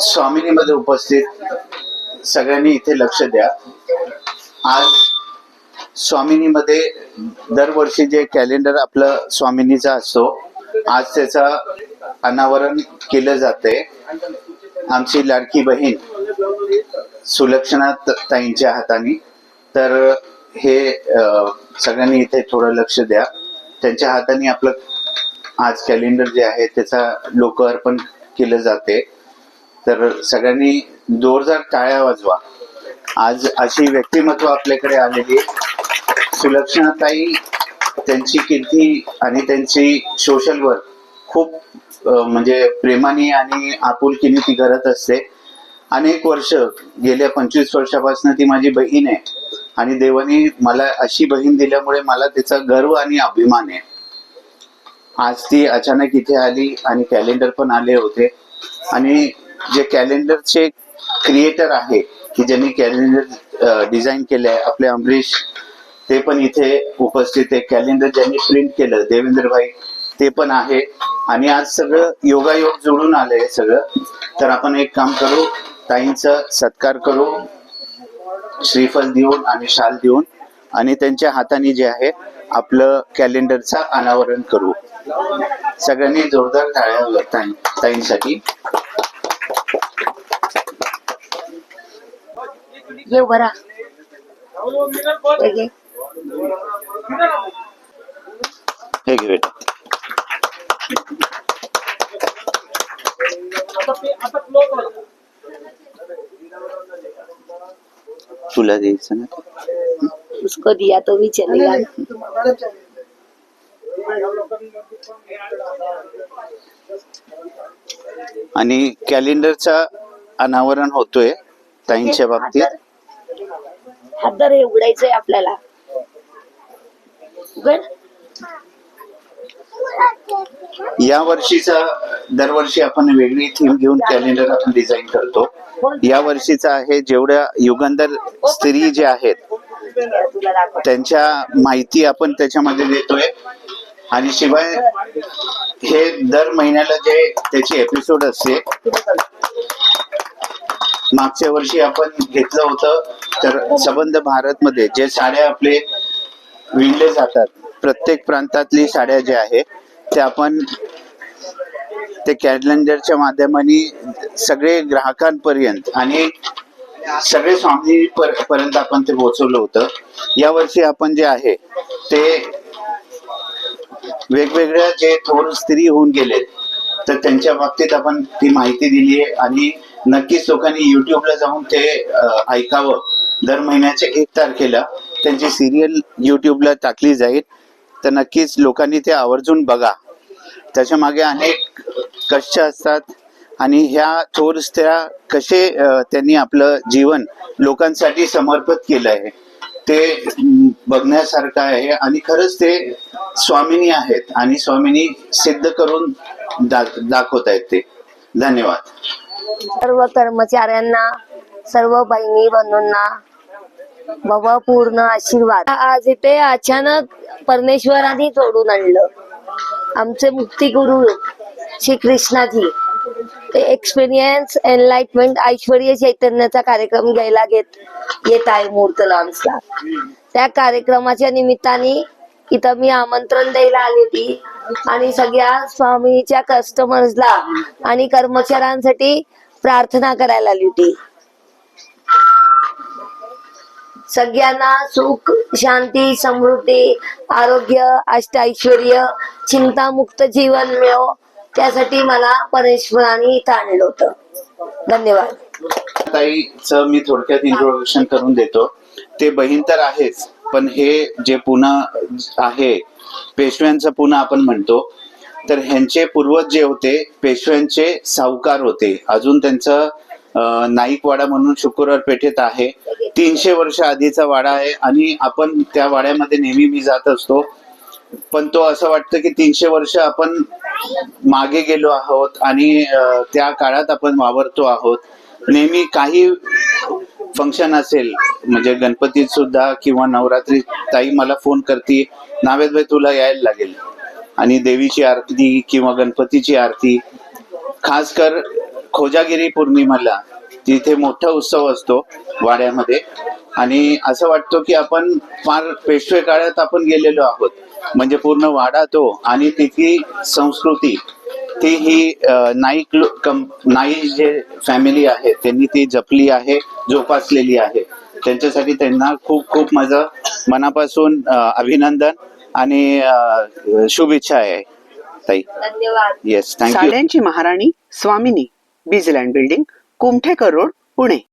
स्वामिनीमध्ये उपस्थित सगळ्यांनी इथे लक्ष द्या. आज स्वामिनीमध्ये दरवर्षी जे कॅलेंडर आपलं स्वामिनीचा असतो आज त्याचा अनावरण केलं जाते. आमची लाडकी बहीण सुलक्षणा ताईंच्या हाताने. तर हे सगळ्यांनी इथे थोडं लक्ष द्या. त्यांच्या हाताने आपलं आज कॅलेंडर जे आहे त्याचा लोकार्पण केलं जाते. तर सगळ्यांनी जोरदार टाळ्या वाजवा. आज अशी व्यक्तिमत्व आपल्याकडे आलेली सुलक्षणाताई त्यांची कीर्ती आणि त्यांची सोशल वर्क खूप म्हणजे प्रेमाने आणि आपुलकीने ती करत असते. अनेक वर्ष गेल्या पंचवीस वर्षापासून ती माझी बहीण आहे. आणि देवाने मला अशी बहीण दिल्यामुळे मला त्याचा गर्व आणि अभिमान आहे. आज ती अचानक इथे आली आणि कॅलेंडर पण आले होते. आणि जे कॅलेंडरचे क्रिएटर आहे की ज्यांनी कॅलेंडर डिझाईन केले आहे आपले अमरीश ते पण इथे उपस्थित आहे. कॅलेंडर ज्यांनी प्रिंट केलं देवेंद्रभाई ते पण आहे. आणि आज सगळं योगायोग जोडून आलंय सगळं. तर आपण एक काम करू ताईंचा सत्कार करू श्रीफल देऊन आणि शाल देऊन आणि त्यांच्या हाताने जे आहे आपलं कॅलेंडरचं अनावरण करू. सगळ्यांनी जोरदार टाळ्या ताई ताईंसाठी. ये राहा। हे घे. हे घे बेटा तुला द्यायचं ना उसको दिया तो भी चलेगा। आणि कॅलेंडरचा अनावरण होतोय. ताईंच्या बाबतीत? हात धर हे उघडायचंय आपल्याला. उघड. या वर्षीचा दरवर्षी आपण वेगळी थीम घेऊन कॅलेंडर आपण डिझाईन करतो. या वर्षीचा आहे जेवढ्या युगंधर स्त्री जे आहेत त्यांच्या माहिती आपण त्याच्यामध्ये देतोय. आणि शिवाय हे दर महिन्याला जे त्याची एपिसोड असते मागच्या वर्षी आपण घेतलं होतं तर संबंध भारत मध्ये जे साड्या आपले विणले जातात प्रत्येक प्रांतातली साड्या ज्या आहे त्या आपण ते कॅलेंडरच्या माध्यमाने सगळे ग्राहकांपर्यंत आणि सगळे स्वामी पर- पर्यंत आपण ते पोहोचवलं होतं. या वर्षी आपण जे आहे ते वेगवेगळ्या जे थोर स्त्री होऊन गेले तर त्यांच्या बाबतीत आपण ती माहिती दिली आहे आणि नक्कीच लोकांनी युट्यूबला जाऊन ते ऐकावं. दर महिन्याच्या एक तारखेला त्यांची सिरियल युट्यूबला टाकली जाईल. तर नक्कीच लोकांनी ते आवर्जून बघा. त्याच्यामागे अनेक कष्ट असतात आणि ह्या थोर त्या कसे त्यांनी आपलं जीवन लोकांसाठी समर्पित केलं आहे. ते बघण्यासारखं आहे आणि खरंच ते स्वामिनी आहेत आणि स्वामिनी सिद्ध करून दा- दाखवत आहेत ते. धन्यवाद. सर्व कर्मचाऱ्यांना सर्व बहिणी बंधूंना बाबा पूर्ण आशीर्वाद. आज इथे अचानक परमेश्वरांनी जोडून आणलं. आमचे मुक्तिगुरु श्री कृष्णाजी ते एक्सपिरियन्स एनलाइटमेंट ऐश्वर्य चैतन्याचा कार्यक्रम घ्यायला घेत येत आहे मुहूर्त लॉन्सला त्या कार्यक्रमाच्या निमित्ताने इथं मी आमंत्रण द्यायला आली होती आणि सगळ्या स्वामीच्या कस्टमर्सला आणि कर्मचाऱ्यांसाठी प्रार्थना करायला आली होती. सगळ्यांना सुख शांती समृद्धी आरोग्य अष्ट ऐश्वर चिंतामुक्त जीवन मिळो त्यासाठी मला परमेश्वराने इथं आणलं होतं. धन्यवाद. ताईचं मी थोडक्यात इंट्रोडक्शन करून देतो. ते बहीण तर आहेच पण हे जे पुन्हा आहे पेशव्यांचं पुन्हा आपण म्हणतो तर ह्यांचे पूर्वज जे होते पेशव्यांचे सावकार होते. अजून त्यांचं नाईकवाडा म्हणून शुक्रवार पेठेत आहे. तीनशे वर्ष आधीचा वाडा आहे आणि आपण त्या वाड्यामध्ये नेहमी मी जात असतो. पण तो असं वाटतं की तीनशे वर्ष आपण मागे गेलो आहोत आणि त्या काळात आपण वावरतो आहोत. नेहमी काही फंक्शन असेल म्हणजे गणपतीत सुद्धा किंवा नवरात्री ताई मला फोन करते नावेद भाई तुला यायला लागेल. आणि देवीची आरती किंवा गणपतीची आरती. खास कर खोजागिरी पौर्णिमाला तिथे मोठा उत्सव असतो वाड्यामध्ये. आणि असं वाटतं की आपण फार पेशवे काळात आपण गेलेलो आहोत. म्हणजे पूर्ण वाडा तो आणि तिथली संस्कृती. ती ही नाईक नाईक जे फॅमिली आहे त्यांनी ती जपली आहे जोपासलेली आहे. त्यांच्यासाठी त्यांना खूप खूप माझं मनापासून अभिनंदन आणि शुभेच्छा आहे ताई. धन्यवाद. येस थँक्यू साड्यांची महाराणी स्वामिनी बिजलँड बिल्डिंग कुमठेकर रोड पुणे.